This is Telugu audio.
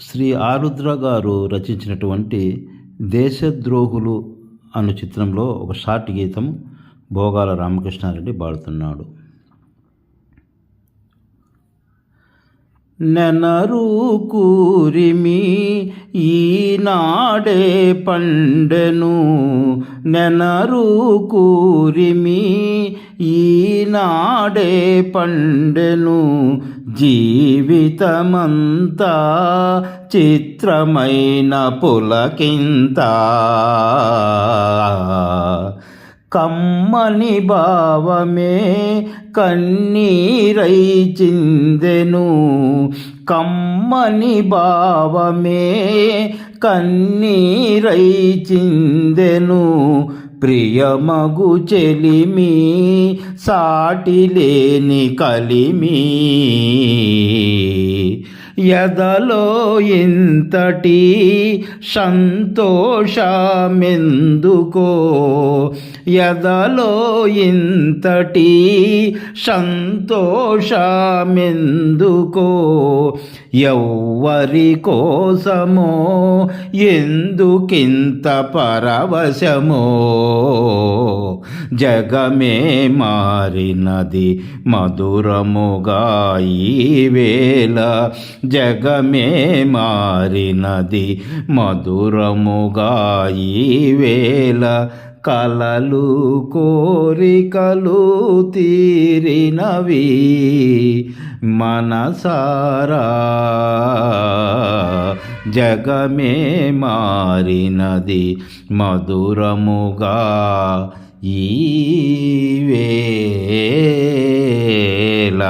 శ్రీ ఆరుద్ర గారు రచించినటువంటి దేశద్రోహులు అను చిత్రంలో ఒక షార్ట్ గీతం భోగాల రామకృష్ణారెడ్డి పాడుతున్నాడు. నెనరు కూరిమి ఈనాడే పండెను నెనరు కూరిమి ఈ ఈనాడే పండెను జీవితమంతా చిత్రమైన పులకింత. కమ్మని భావమే కన్నీరై చిందెను కమ్మని భావమే కన్నీరై చిందెను ప్రియమగు చెలిమి సాటిలేని కలిమి. ఎదలో ఇంతటి సంతోషమెందుకో? ఎదలో ఇంతటి సంతోషమెందుకో? ఎవ్వరి కోసమో ఎందుకింత పరవశమో? జగమే మారినది మధురముగా ఈ వేళ. జగమే మారినది మధురముగా ఈ వేళ. కలలు కోరికలు తీరినవి మనసారా. జగమే మారినది మధురముగా ఈ వేళ